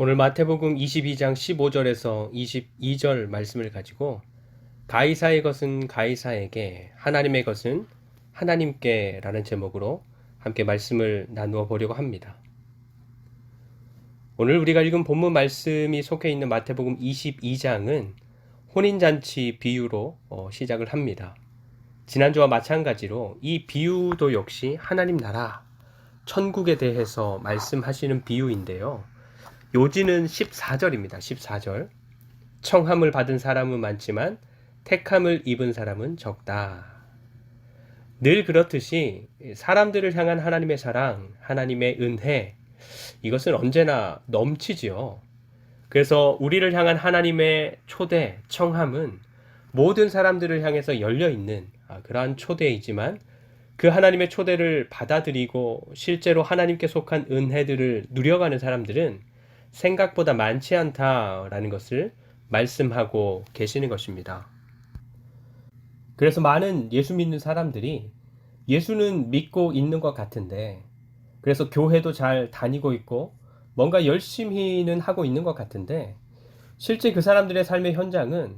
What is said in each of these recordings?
오늘 마태복음 22장 15절에서 22절 말씀을 가지고 가이사의 것은 가이사에게 하나님의 것은 하나님께 라는 제목으로 함께 말씀을 나누어 보려고 합니다. 오늘 우리가 읽은 본문 말씀이 속해 있는 마태복음 22장은 혼인잔치 비유로 어, 시작을 합니다. 지난주와 마찬가지로 이 비유도 역시 하나님 나라, 천국에 대해서 말씀하시는 비유인데요. 요지는 14절입니다. 14절. 청함을 받은 사람은 많지만 택함을 입은 사람은 적다. 늘 그렇듯이 사람들을 향한 하나님의 사랑, 하나님의 은혜, 이것은 언제나 넘치지요. 그래서 우리를 향한 하나님의 초대, 청함은 모든 사람들을 향해서 열려 있는 아, 그러한 초대이지만 그 하나님의 초대를 받아들이고 실제로 하나님께 속한 은혜들을 누려가는 사람들은 생각보다 많지 않다라는 것을 말씀하고 계시는 것입니다. 그래서 많은 예수 믿는 사람들이 예수는 믿고 있는 것 같은데 그래서 교회도 잘 다니고 있고 뭔가 열심히는 하고 있는 것 같은데 실제 그 사람들의 삶의 현장은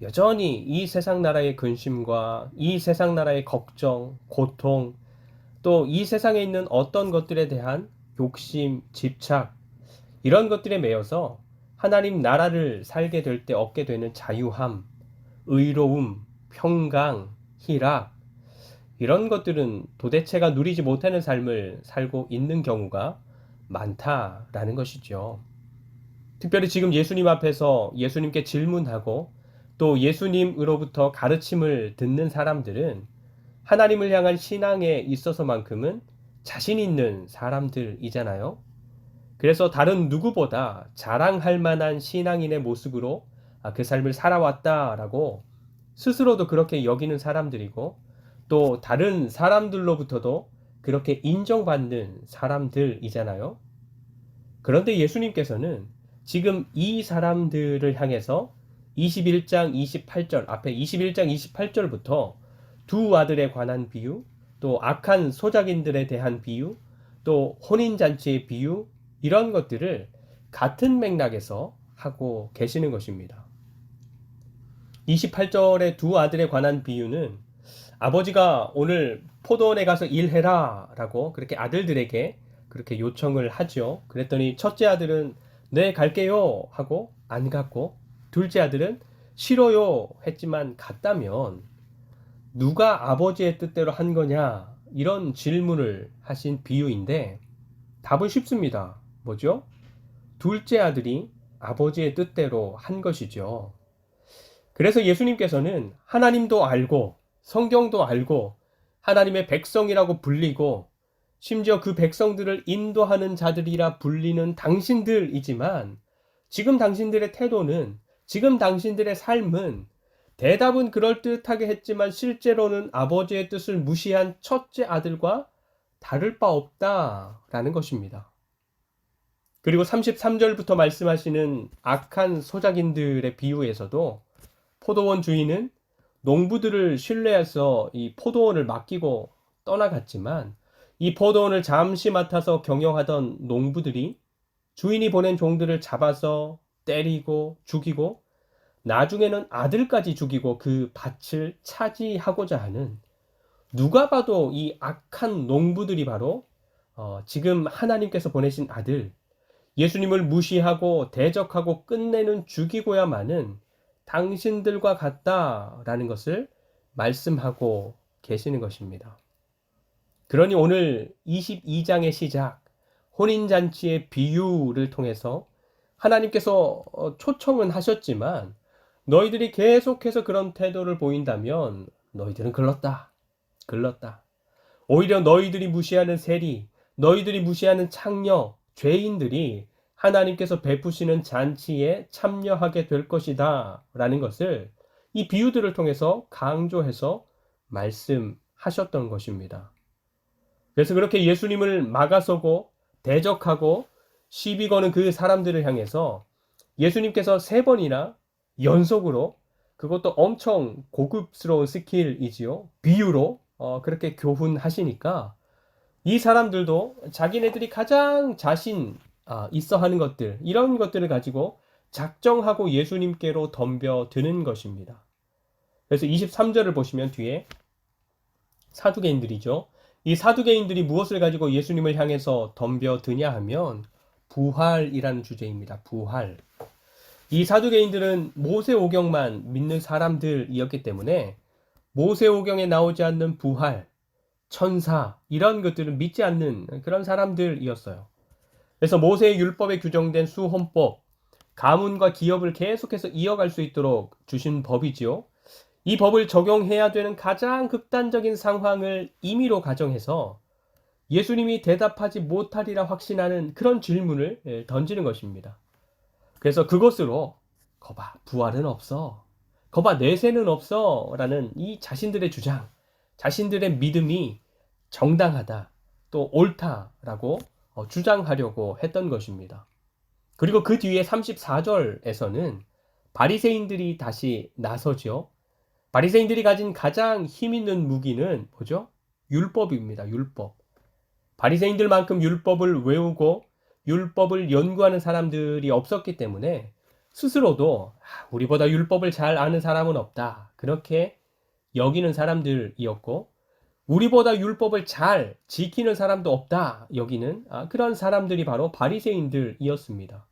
여전히 이 세상 나라의 근심과 이 세상 나라의 걱정, 고통, 또 이 세상에 있는 어떤 것들에 대한 욕심, 집착, 이런 것들에 매여서 하나님 나라를 살게 될 때 얻게 되는 자유함, 의로움, 평강, 희락, 이런 것들은 도대체가 누리지 못하는 삶을 살고 있는 경우가 많다라는 것이죠. 특별히 지금 예수님 앞에서 예수님께 질문하고 또 예수님으로부터 가르침을 듣는 사람들은 하나님을 향한 신앙에 있어서만큼은 자신 있는 사람들이잖아요. 그래서 다른 누구보다 자랑할 만한 신앙인의 모습으로 아, 그 삶을 살아왔다라고 스스로도 그렇게 여기는 사람들이고 또 다른 사람들로부터도 그렇게 인정받는 사람들이잖아요. 그런데 예수님께서는 지금 이 사람들을 향해서 21장 28절 앞에 21장 28절부터 두 아들에 관한 비유, 또 악한 소작인들에 대한 비유, 또 혼인 잔치의 비유 이런 것들을 같은 맥락에서 하고 계시는 것입니다. 28절의 두 아들에 관한 비유는 아버지가 오늘 포도원에 가서 일해라 라고 그렇게 아들들에게 그렇게 요청을 하죠. 그랬더니 첫째 아들은 네 갈게요 하고 안 갔고 둘째 아들은 싫어요 했지만 갔다면 누가 아버지의 뜻대로 한 거냐 이런 질문을 하신 비유인데 답은 쉽습니다. 뭐죠? 둘째 아들이 아버지의 뜻대로 한 것이죠. 그래서 예수님께서는 하나님도 알고 성경도 알고 하나님의 백성이라고 불리고 심지어 그 백성들을 인도하는 자들이라 불리는 당신들이지만 지금 당신들의 태도는 지금 당신들의 삶은 대답은 그럴듯하게 했지만 실제로는 아버지의 뜻을 무시한 첫째 아들과 다를 바 없다라는 것입니다. 그리고 33절부터 말씀하시는 악한 소작인들의 비유에서도 포도원 주인은 농부들을 신뢰해서 이 포도원을 맡기고 떠나갔지만 이 포도원을 잠시 맡아서 경영하던 농부들이 주인이 보낸 종들을 잡아서 때리고 죽이고 나중에는 아들까지 죽이고 그 밭을 차지하고자 하는 누가 봐도 이 악한 농부들이 바로 어, 지금 하나님께서 보내신 아들 예수님을 무시하고 대적하고 끝내는 죽이고야 마는 당신들과 같다라는 것을 말씀하고 계시는 것입니다. 그러니 오늘 22장의 시작, 혼인잔치의 비유를 통해서 하나님께서 어, 초청은 하셨지만 너희들이 계속해서 그런 태도를 보인다면 너희들은 글렀다. 글렀다. 오히려 너희들이 무시하는 세리, 너희들이 무시하는 창녀, 죄인들이 하나님께서 베푸시는 잔치에 참여하게 될 것이다. 라는 것을 이 비유들을 통해서 강조해서 말씀하셨던 것입니다. 그래서 그렇게 예수님을 막아서고 대적하고 시비 거는 그 사람들을 향해서 예수님께서 세 번이나 연속으로 그것도 엄청 고급스러운 스킬이지요. 비유로 어, 그렇게 교훈하시니까 이 사람들도 자기네들이 가장 자신 아, 있어 하는 것들, 이런 것들을 가지고 작정하고 예수님께로 덤벼드는 것입니다. 그래서 23절을 보시면 뒤에 사두개인들이죠. 이 사두개인들이 무엇을 가지고 예수님을 향해서 덤벼드냐 하면 부활이라는 주제입니다. 부활. 이 사두개인들은 모세오경만 믿는 사람들이었기 때문에 모세오경에 나오지 않는 부활, 천사 이런 것들을 믿지 않는 그런 사람들이었어요. 그래서 모세의 율법에 규정된 수헌법, 가문과 기업을 계속해서 이어갈 수 있도록 주신 법이지요. 이 법을 적용해야 되는 가장 극단적인 상황을 임의로 가정해서 예수님이 대답하지 못하리라 확신하는 그런 질문을 예, 던지는 것입니다. 그래서 그것으로 거봐 부활은 없어. 거봐 내세는 없어. 라는 이 자신들의 주장, 자신들의 믿음이 정당하다, 또 옳다라고 어, 주장하려고 했던 것입니다. 그리고 그 뒤에 34절에서는 바리새인들이 다시 나서죠. 바리새인들이 가진 가장 힘 있는 무기는 뭐죠? 율법입니다. 율법. 바리새인들만큼 율법을 외우고 율법을 연구하는 사람들이 없었기 때문에 스스로도 아, 우리보다 율법을 잘 아는 사람은 없다. 그렇게 여기는 사람들이었고 우리보다 율법을 잘 지키는 사람도 없다. 여기는 아, 그런 사람들이 바로 바리새인들이었습니다.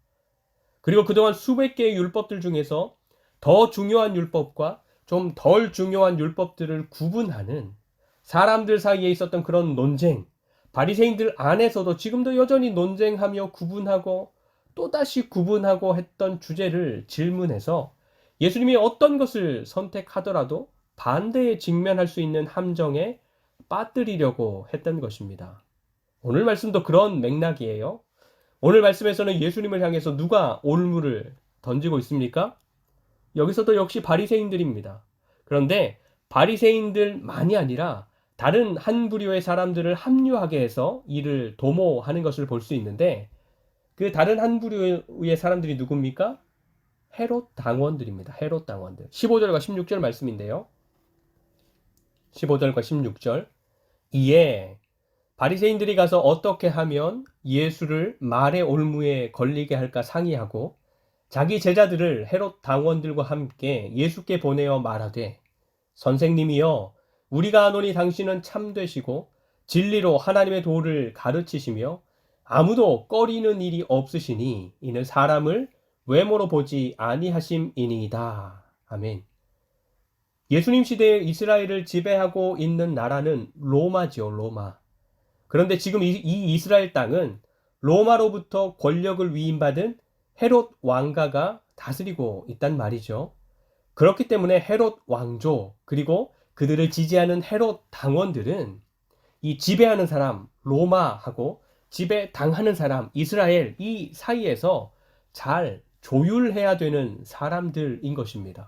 그리고 그동안 수백 개의 율법들 중에서 더 중요한 율법과 좀 덜 중요한 율법들을 구분하는 사람들 사이에 있었던 그런 논쟁, 바리새인들 안에서도 지금도 여전히 논쟁하며 구분하고 또다시 구분하고 했던 주제를 질문해서 예수님이 어떤 것을 선택하더라도 반대에 직면할 수 있는 함정에 빠뜨리려고 했던 것입니다. 오늘 말씀도 그런 맥락이에요. 오늘 말씀에서는 예수님을 향해서 누가 올무를 던지고 있습니까? 여기서도 역시 바리새인들입니다. 그런데 바리새인들만이 아니라 다른 한 부류의 사람들을 합류하게 해서 이를 도모하는 것을 볼 수 있는데 그 다른 한 부류의 사람들이 누굽니까? 헤롯 당원들입니다. 헤롯 당원들. 15절과 16절 말씀인데요. 15절과 16절. 이에 바리새인들이 가서 어떻게 하면 예수를 말의 올무에 걸리게 할까 상의하고 자기 제자들을 헤롯 당원들과 함께 예수께 보내어 말하되 선생님이여 우리가 아노니 당신은 참되시고 진리로 하나님의 도를 가르치시며 아무도 꺼리는 일이 없으시니 이는 사람을 외모로 보지 아니하심이니이다. 아멘. 예수님 시대에 이스라엘을 지배하고 있는 나라는 로마지요, 로마. 그런데 지금 이, 이 이스라엘 땅은 로마로부터 권력을 위임받은 헤롯 왕가가 다스리고 있단 말이죠. 그렇기 때문에 헤롯 왕조 그리고 그들을 지지하는 헤롯 당원들은 이 지배하는 사람 로마하고 지배 당하는 사람 이스라엘 이 사이에서 잘 조율해야 되는 사람들인 것입니다.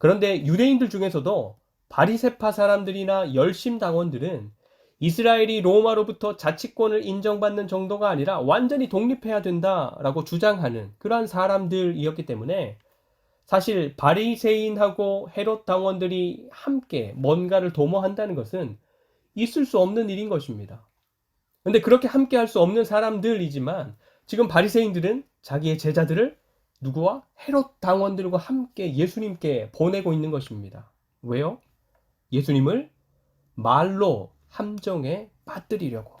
그런데 유대인들 중에서도 바리세파 사람들이나 열심 당원들은 이스라엘이 로마로부터 자치권을 인정받는 정도가 아니라 완전히 독립해야 된다라고 주장하는 그러한 사람들이었기 때문에 사실 바리새인하고 헤롯 당원들이 함께 뭔가를 도모한다는 것은 있을 수 없는 일인 것입니다. 근데 그렇게 함께 할 수 없는 사람들이지만 지금 바리새인들은 자기의 제자들을 누구와 헤롯 당원들과 함께 예수님께 보내고 있는 것입니다. 왜요? 예수님을 말로 함정에 빠뜨리려고.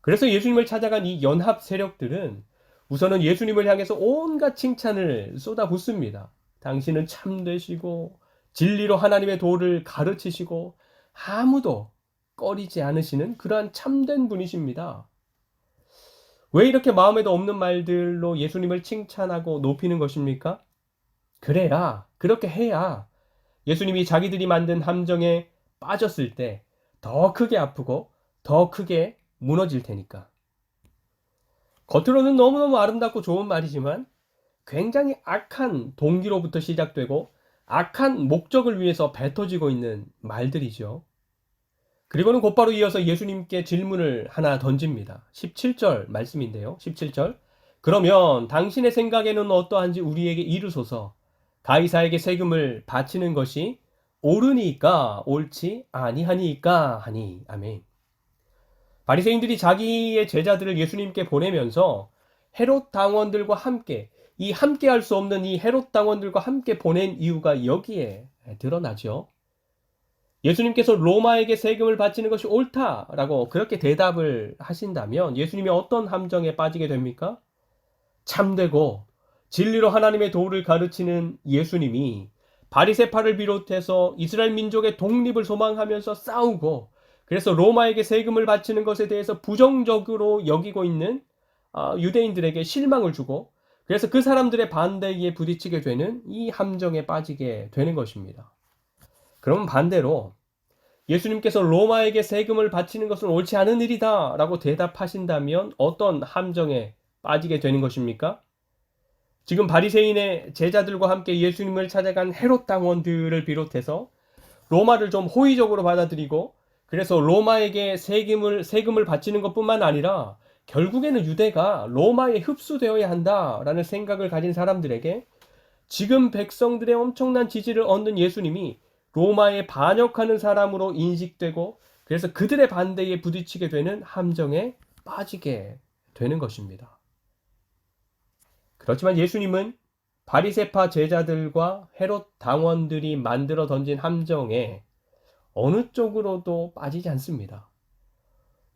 그래서 예수님을 찾아간 이 연합 세력들은 우선은 예수님을 향해서 온갖 칭찬을 쏟아붓습니다. 당신은 참되시고 진리로 하나님의 도를 가르치시고 아무도 꺼리지 않으시는 그러한 참된 분이십니다. 왜 이렇게 마음에도 없는 말들로 예수님을 칭찬하고 높이는 것입니까? 그래야, 그렇게 해야 예수님이 자기들이 만든 함정에 빠졌을 때 더 크게 아프고 더 크게 무너질 테니까. 겉으로는 너무너무 아름답고 좋은 말이지만 굉장히 악한 동기로부터 시작되고 악한 목적을 위해서 뱉어지고 있는 말들이죠. 그리고는 곧바로 이어서 예수님께 질문을 하나 던집니다. 17절 말씀인데요. 17절. 그러면 당신의 생각에는 어떠한지 우리에게 이르소서 가이사에게 세금을 바치는 것이 옳으니까 옳지 아니하니까 하니 아멘. 바리새인들이 자기의 제자들을 예수님께 보내면서 헤롯 당원들과 함께 이 함께 할 수 없는 이 헤롯 당원들과 함께 보낸 이유가 여기에 드러나죠. 예수님께서 로마에게 세금을 바치는 것이 옳다라고 그렇게 대답을 하신다면 예수님이 어떤 함정에 빠지게 됩니까? 참되고 진리로 하나님의 도를 가르치는 예수님이 바리세파를 비롯해서 이스라엘 민족의 독립을 소망하면서 싸우고 그래서 로마에게 세금을 바치는 것에 대해서 부정적으로 여기고 있는 아, 유대인들에게 실망을 주고 그래서 그 사람들의 반대에 부딪히게 되는 이 함정에 빠지게 되는 것입니다. 그러면 반대로 예수님께서 로마에게 세금을 바치는 것은 옳지 않은 일이다 라고 대답하신다면 어떤 함정에 빠지게 되는 것입니까? 지금 바리새인의 제자들과 함께 예수님을 찾아간 헤롯 당원들을 비롯해서 로마를 좀 호의적으로 받아들이고 그래서 로마에게 세금을 세금을 바치는 것뿐만 아니라 결국에는 유대가 로마에 흡수되어야 한다라는 생각을 가진 사람들에게 지금 백성들의 엄청난 지지를 얻는 예수님이 로마에 반역하는 사람으로 인식되고 그래서 그들의 반대에 부딪히게 되는 함정에 빠지게 되는 것입니다. 그렇지만 예수님은 바리세파 제자들과 헤롯 당원들이 만들어 던진 함정에 어느 쪽으로도 빠지지 않습니다.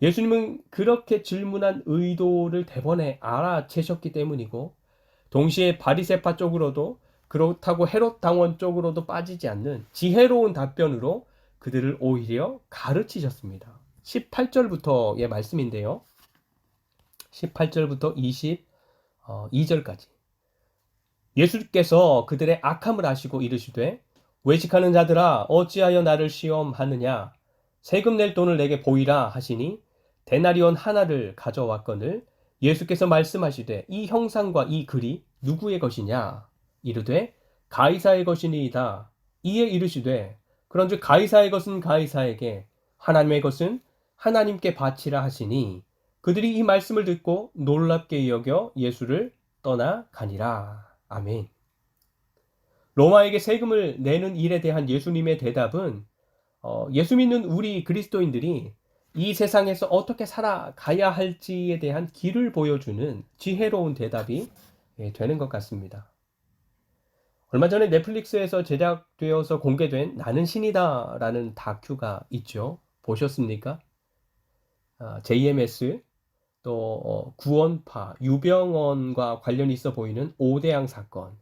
예수님은 그렇게 질문한 의도를 대번에 알아채셨기 때문이고 동시에 바리세파 쪽으로도 그렇다고 헤롯 당원 쪽으로도 빠지지 않는 지혜로운 답변으로 그들을 오히려 가르치셨습니다. 18절부터의 말씀인데요. 18절부터 22절까지. 예수께서 그들의 악함을 아시고 이르시되 외식하는 자들아 어찌하여 나를 시험하느냐 세금 낼 돈을 내게 보이라 하시니 데나리온 하나를 가져왔거늘 예수께서 말씀하시되 이 형상과 이 글이 누구의 것이냐 이르되 가이사의 것이니이다 이에 이르시되 그런즉 가이사의 것은 가이사에게 하나님의 것은 하나님께 바치라 하시니 그들이 이 말씀을 듣고 놀랍게 여겨 예수를 떠나 가니라 아멘. 로마에게 세금을 내는 일에 대한 예수님의 대답은 어, 예수 믿는 우리 그리스도인들이 이 세상에서 어떻게 살아가야 할지에 대한 길을 보여주는 지혜로운 대답이 예, 되는 것 같습니다. 얼마 전에 넷플릭스에서 제작되어서 공개된 나는 신이다 라는 다큐가 있죠. 보셨습니까? 아, JMS 또 어, 구원파 유병원과 관련이 있어 보이는 오대양 사건.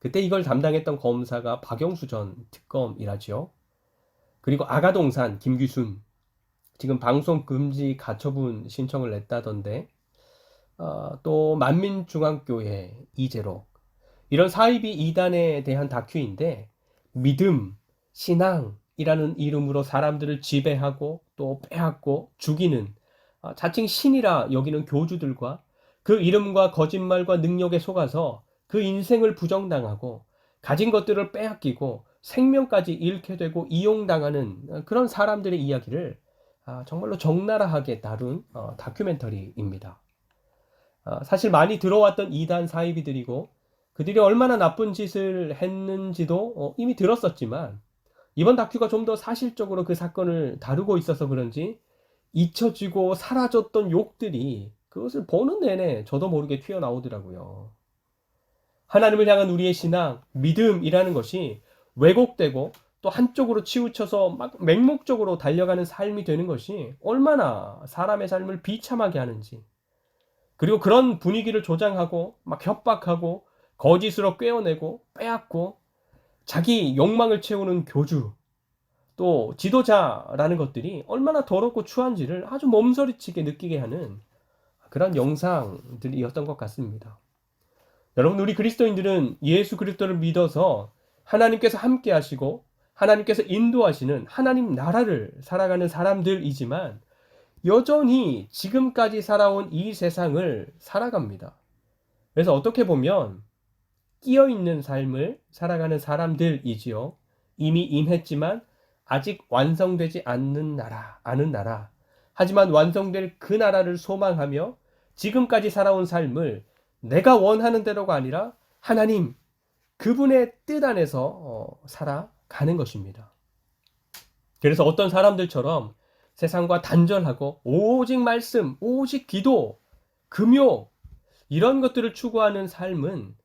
그때 이걸 담당했던 검사가 박영수 전 특검이라죠. 그리고 아가동산 김규순 지금 방송 금지 가처분 신청을 냈다던데 어, 또 만민중앙교회 이재록 이런 사이비 이단에 대한 다큐인데 믿음, 신앙이라는 이름으로 사람들을 지배하고 또 빼앗고 죽이는 어, 자칭 신이라 여기는 교주들과 그 이름과 거짓말과 능력에 속아서 그 인생을 부정당하고 가진 것들을 빼앗기고 생명까지 잃게 되고 이용당하는 그런 사람들의 이야기를 아, 정말로 적나라하게 다룬 어, 다큐멘터리입니다. 아, 사실 많이 들어왔던 이단 사이비들이고 그들이 얼마나 나쁜 짓을 했는지도 어, 이미 들었었지만 이번 다큐가 좀 더 사실적으로 그 사건을 다루고 있어서 그런지 잊혀지고 사라졌던 욕들이 그것을 보는 내내 저도 모르게 튀어나오더라고요. 하나님을 향한 우리의 신앙, 믿음이라는 것이 왜곡되고 또 한쪽으로 치우쳐서 막 맹목적으로 달려가는 삶이 되는 것이 얼마나 사람의 삶을 비참하게 하는지. 그리고 그런 분위기를 조장하고 막 협박하고 거짓으로 꿰어내고 빼앗고 자기 욕망을 채우는 교주 또 지도자라는 것들이 얼마나 더럽고 추한지를 아주 몸서리치게 느끼게 하는 그런 영상들이었던 것 같습니다. 여러분 우리 그리스도인들은 예수 그리스도를 믿어서 하나님께서 함께 하시고 하나님께서 인도하시는 하나님 나라를 살아가는 사람들이지만 여전히 지금까지 살아온 이 세상을 살아갑니다. 그래서 어떻게 보면 끼어 있는 삶을 살아가는 사람들이지요. 이미 임했지만 아직 완성되지 않는 나라, 아는 나라. 하지만 완성될 그 나라를 소망하며 지금까지 살아온 삶을 내가 원하는 대로가 아니라 하나님, 그분의 뜻 안에서 어, 살아가는 것입니다. 그래서 어떤 사람들처럼 세상과 단절하고 오직 말씀, 오직 기도, 금요 이런 것들을 추구하는 삶은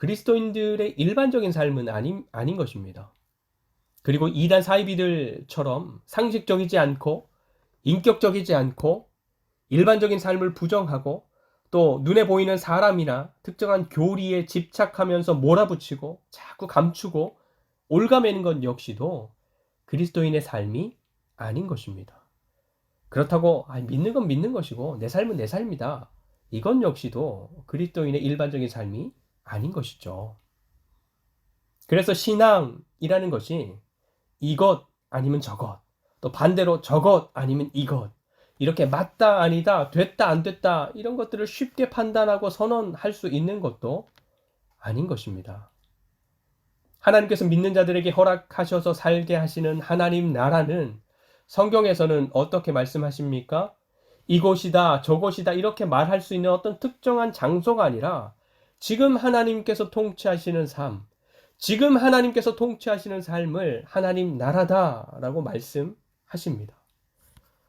그리스도인들의 일반적인 삶은 아닌, 아닌 것입니다. 그리고 이단 사이비들처럼 상식적이지 않고 인격적이지 않고 일반적인 삶을 부정하고 또 눈에 보이는 사람이나 특정한 교리에 집착하면서 몰아붙이고 자꾸 감추고 올가매는 것 역시도 그리스도인의 삶이 아닌 것입니다. 그렇다고 아, 믿는 건 믿는 것이고 내 삶은 내 삶이다. 이건 역시도 그리스도인의 일반적인 삶이 아닌 것이죠. 그래서 신앙이라는 것이 이것 아니면 저것, 또 반대로 저것 아니면 이것, 이렇게 맞다 아니다, 됐다 안 됐다 이런 것들을 쉽게 판단하고 선언할 수 있는 것도 아닌 것입니다. 하나님께서 믿는 자들에게 허락하셔서 살게 하시는 하나님 나라는 성경에서는 어떻게 말씀하십니까? 이곳이다, 저곳이다 이렇게 말할 수 있는 어떤 특정한 장소가 아니라 지금 하나님께서 통치하시는 삶, 지금 하나님께서 통치하시는 삶을 하나님 나라다라고 말씀하십니다.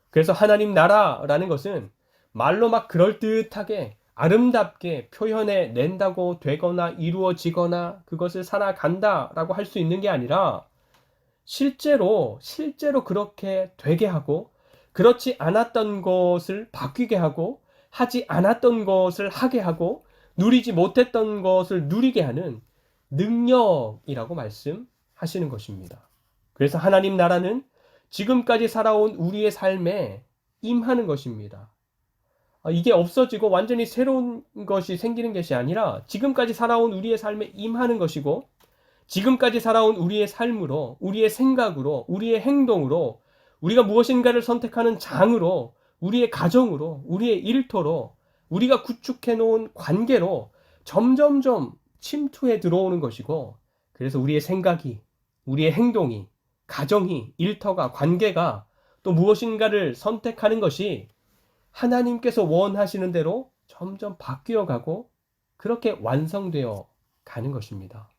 그래서 하나님 나라라는 것은 말로 막 그럴듯하게 아름답게 표현해 낸다고 되거나 이루어지거나 그것을 살아간다라고 할 수 있는 게 아니라 실제로 실제로 그렇게 되게 하고 그렇지 않았던 것을 바뀌게 하고 하지 않았던 것을 하게 하고 누리지 못했던 것을 누리게 하는 능력이라고 말씀하시는 것입니다. 그래서 하나님 나라는 지금까지 살아온 우리의 삶에 임하는 것입니다. 아, 이게 없어지고 완전히 새로운 것이 생기는 것이 아니라 지금까지 살아온 우리의 삶에 임하는 것이고 지금까지 살아온 우리의 삶으로, 우리의 생각으로, 우리의 행동으로, 우리가 무엇인가를 선택하는 장으로, 우리의 가정으로, 우리의 일터로, 우리가 구축해 놓은 관계로 점점점 침투해 들어오는 것이고, 그래서 우리의 생각이, 우리의 행동이, 가정이, 일터가, 관계가 또 무엇인가를 선택하는 것이 하나님께서 원하시는 대로 점점 바뀌어 가고 그렇게 완성되어 가는 것입니다.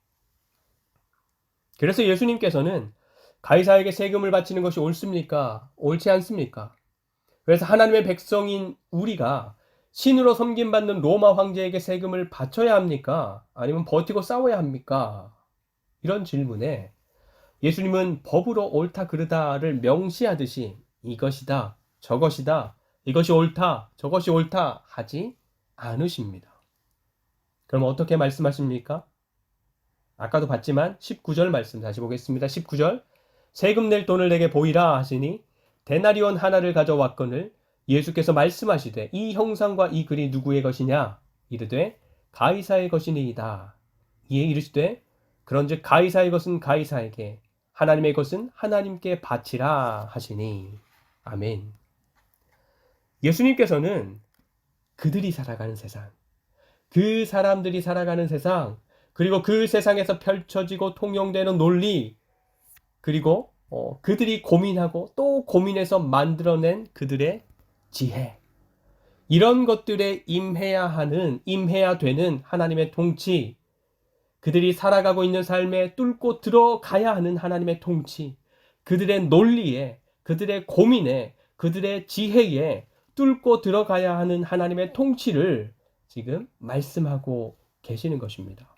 그래서 예수님께서는 가이사에게 세금을 바치는 것이 옳습니까? 옳지 않습니까? 그래서 하나님의 백성인 우리가 신으로 섬김받는 로마 황제에게 세금을 바쳐야 합니까? 아니면 버티고 싸워야 합니까? 이런 질문에 예수님은 법으로 옳다 그르다를 명시하듯이 이것이다, 저것이다, 이것이 옳다, 저것이 옳다 하지 않으십니다. 그럼 어떻게 말씀하십니까? 아까도 봤지만 19절 말씀 다시 보겠습니다. 19절 세금 낼 돈을 내게 보이라 하시니 데나리온 하나를 가져왔거늘 예수께서 말씀하시되 이 형상과 이 글이 누구의 것이냐 이르되 가이사의 것이니이다. 이에 이르시되 그런즉 가이사의 것은 가이사에게 하나님의 것은 하나님께 바치라 하시니 아멘. 예수님께서는 그들이 살아가는 세상, 그 사람들이 살아가는 세상, 그리고 그 세상에서 펼쳐지고 통용되는 논리, 그리고 어, 그들이 고민하고 또 고민해서 만들어낸 그들의 지혜, 이런 것들에 임해야 하는, 임해야 되는 하나님의 통치, 그들이 살아가고 있는 삶에 뚫고 들어가야 하는 하나님의 통치, 그들의 논리에, 그들의 고민에, 그들의 지혜에 뚫고 들어가야 하는 하나님의 통치를 지금 말씀하고 계시는 것입니다.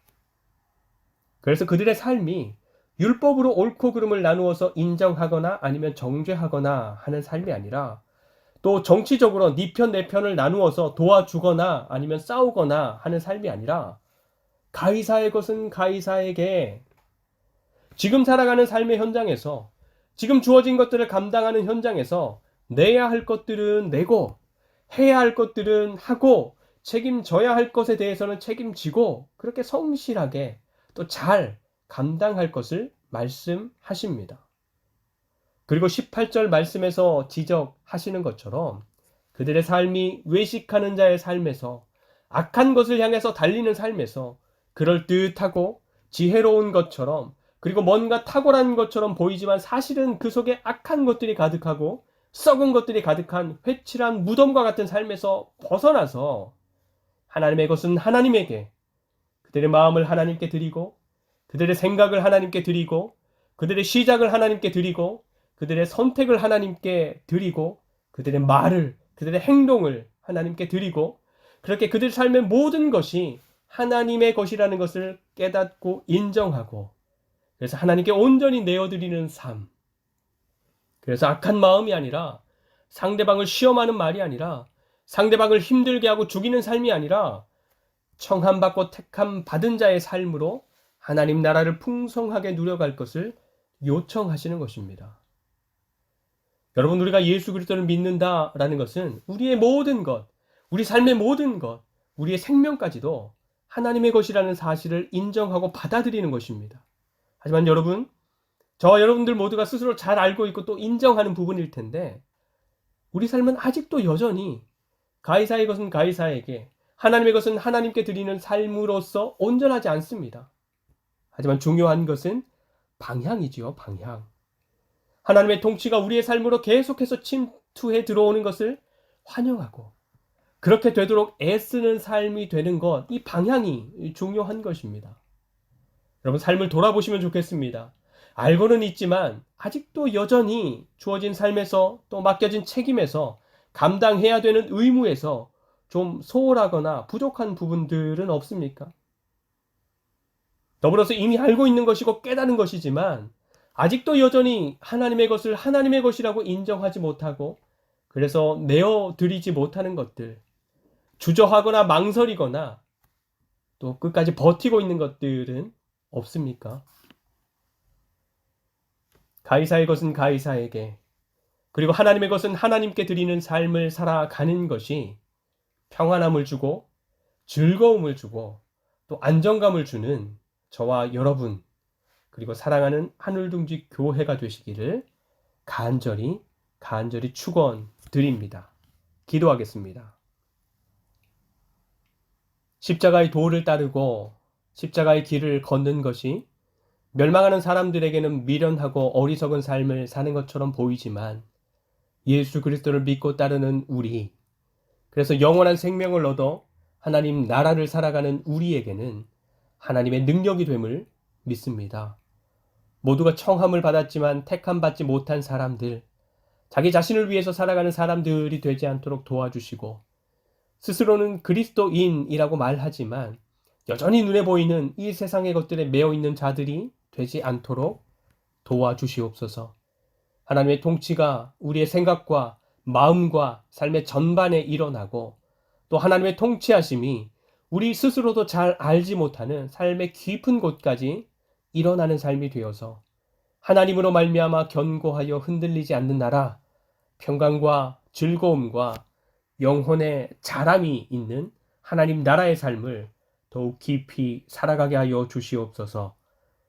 그래서 그들의 삶이 율법으로 옳고 그름을 나누어서 인정하거나 아니면 정죄하거나 하는 삶이 아니라 또 정치적으로 네 편 내 편을 나누어서 도와주거나 아니면 싸우거나 하는 삶이 아니라 가이사의 것은 가이사에게 지금 살아가는 삶의 현장에서 지금 주어진 것들을 감당하는 현장에서 내야 할 것들은 내고 해야 할 것들은 하고 책임져야 할 것에 대해서는 책임지고 그렇게 성실하게 또 잘 감당할 것을 말씀하십니다. 그리고 18절 말씀에서 지적하시는 것처럼 그들의 삶이 외식하는 자의 삶에서 악한 것을 향해서 달리는 삶에서 그럴듯하고 지혜로운 것처럼 그리고 뭔가 탁월한 것처럼 보이지만 사실은 그 속에 악한 것들이 가득하고 썩은 것들이 가득한 회칠한 무덤과 같은 삶에서 벗어나서 하나님의 것은 하나님에게 그들의 마음을 하나님께 드리고 그들의 생각을 하나님께 드리고 그들의 시작을 하나님께 드리고 그들의 선택을 하나님께 드리고 그들의 말을 그들의 행동을 하나님께 드리고 그렇게 그들 삶의 모든 것이 하나님의 것이라는 것을 깨닫고 인정하고 그래서 하나님께 온전히 내어드리는 삶. 그래서 악한 마음이 아니라 상대방을 시험하는 말이 아니라 상대방을 힘들게 하고 죽이는 삶이 아니라 청함 받고 택함 받은 자의 삶으로 하나님 나라를 풍성하게 누려갈 것을 요청하시는 것입니다. 여러분 우리가 예수 그리스도를 믿는다라는 것은 우리의 모든 것, 우리 삶의 모든 것, 우리의 생명까지도 하나님의 것이라는 사실을 인정하고 받아들이는 것입니다. 하지만 여러분, 저와 여러분들 모두가 스스로 잘 알고 있고 또 인정하는 부분일 텐데 우리 삶은 아직도 여전히 가이사의 것은 가이사에게 하나님의 것은 하나님께 드리는 삶으로서 온전하지 않습니다. 하지만 중요한 것은 방향이지요, 방향. 하나님의 통치가 우리의 삶으로 계속해서 침투해 들어오는 것을 환영하고 그렇게 되도록 애쓰는 삶이 되는 것, 이 방향이 중요한 것입니다. 여러분, 삶을 돌아보시면 좋겠습니다. 알고는 있지만 아직도 여전히 주어진 삶에서 또 맡겨진 책임에서 감당해야 되는 의무에서 좀 소홀하거나 부족한 부분들은 없습니까? 더불어서 이미 알고 있는 것이고 깨달은 것이지만 아직도 여전히 하나님의 것을 하나님의 것이라고 인정하지 못하고 그래서 내어드리지 못하는 것들, 주저하거나 망설이거나 또 끝까지 버티고 있는 것들은 없습니까? 가이사의 것은 가이사에게 그리고 하나님의 것은 하나님께 드리는 삶을 살아가는 것이 평안함을 주고 즐거움을 주고 또 안정감을 주는 저와 여러분 그리고 사랑하는 하늘둥지 교회가 되시기를 간절히 간절히 축원드립니다. 기도하겠습니다. 십자가의 도를 따르고 십자가의 길을 걷는 것이 멸망하는 사람들에게는 미련하고 어리석은 삶을 사는 것처럼 보이지만 예수 그리스도를 믿고 따르는 우리 그래서 영원한 생명을 얻어 하나님 나라를 살아가는 우리에게는 하나님의 능력이 됨을 믿습니다. 모두가 청함을 받았지만 택함 받지 못한 사람들, 자기 자신을 위해서 살아가는 사람들이 되지 않도록 도와주시고, 스스로는 그리스도인이라고 말하지만 여전히 눈에 보이는 이 세상의 것들에 매여 있는 자들이 되지 않도록 도와주시옵소서. 하나님의 통치가 우리의 생각과 마음과 삶의 전반에 일어나고 또 하나님의 통치하심이 우리 스스로도 잘 알지 못하는 삶의 깊은 곳까지 일어나는 삶이 되어서 하나님으로 말미암아 견고하여 흔들리지 않는 나라, 평강과 즐거움과 영혼의 자람이 있는 하나님 나라의 삶을 더욱 깊이 살아가게 하여 주시옵소서.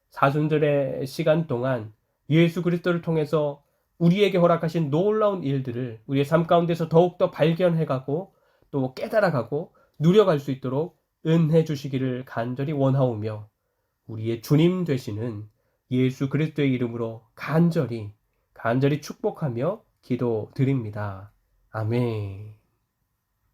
사순절의 시간 동안 예수 그리스도를 통해서 우리에게 허락하신 놀라운 일들을 우리의 삶 가운데서 더욱더 발견해가고 또 깨달아가고 누려갈 수 있도록 은혜 주시기를 간절히 원하오며 우리의 주님 되시는 예수 그리스도의 이름으로 간절히 간절히 축복하며 기도드립니다. 아멘.